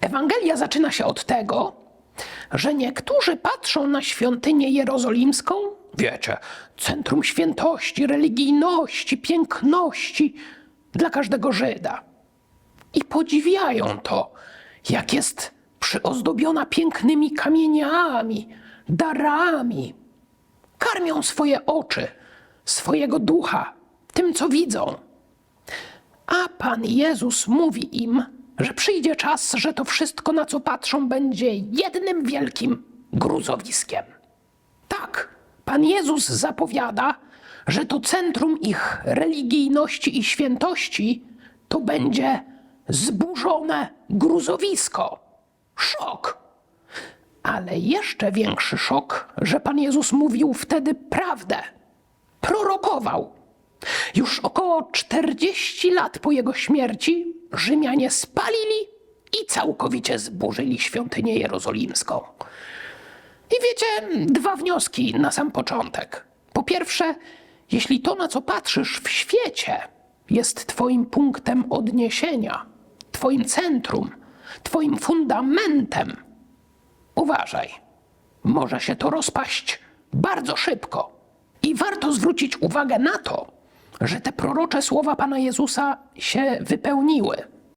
Ewangelia zaczyna się od tego, że niektórzy patrzą na świątynię jerozolimską, wiecie, centrum świętości, religijności, piękności dla każdego Żyda. I podziwiają to, jak jest przyozdobiona pięknymi kamieniami, darami. Karmią swoje oczy, swojego ducha tym, co widzą. A Pan Jezus mówi im, że przyjdzie czas, że to wszystko, na co patrzą, będzie jednym wielkim gruzowiskiem. Tak, Pan Jezus zapowiada, że to centrum ich religijności i świętości to będzie zburzone gruzowisko. Szok. Ale jeszcze większy szok, że Pan Jezus mówił wtedy prawdę. Prorokował. Już około 40 lat po jego śmierci Rzymianie spalili i całkowicie zburzyli świątynię jerozolimską. I wiecie, dwa wnioski na sam początek. Po pierwsze, jeśli to, na co patrzysz w świecie, jest Twoim punktem odniesienia, Twoim centrum, Twoim fundamentem, uważaj, może się to rozpaść bardzo szybko. I warto zwrócić uwagę na to, że te prorocze słowa Pana Jezusa się wypełniły.